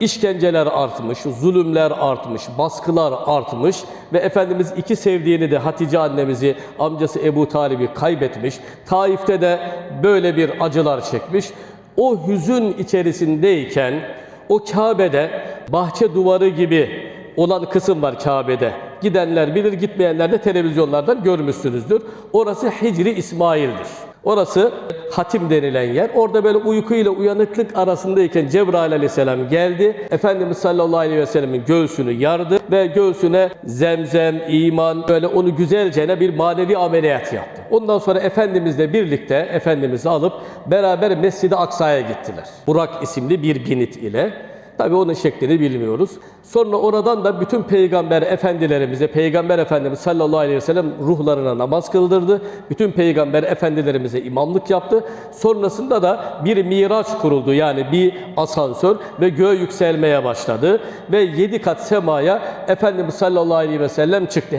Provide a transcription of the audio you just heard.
İşkenceler artmış, zulümler artmış, baskılar artmış ve Efendimiz iki sevdiğini de Hatice annemizi, amcası Ebu Talib'i kaybetmiş. Taif'te de böyle bir acılar çekmiş. O hüzün içerisindeyken o Kabe'de bahçe duvarı gibi olan kısım var Kabe'de. Gidenler bilir, gitmeyenler de televizyonlardan görmüşsünüzdür. Orası Hicri İsmail'dir. Orası hatim denilen yer. Orada böyle uyku ile uyanıklık arasındayken Cebrail aleyhisselam geldi. Efendimiz sallallahu aleyhi ve sellemin göğsünü yardı ve göğsüne zemzem, iman böyle onu güzelce bir manevi ameliyat yaptı. Ondan sonra Efendimizle birlikte Efendimiz'i alıp beraber Mescid-i Aksa'ya gittiler. Burak isimli bir binit ile. Tabi onun şeklini bilmiyoruz. Sonra oradan da bütün peygamber efendilerimize, peygamber efendimiz sallallahu aleyhi ve sellem ruhlarına namaz kıldırdı. Bütün peygamber efendilerimize imamlık yaptı. Sonrasında da bir miraç kuruldu. Yani bir asansör ve göğe yükselmeye başladı. Ve yedi kat semaya Efendimiz sallallahu aleyhi ve sellem çıktı.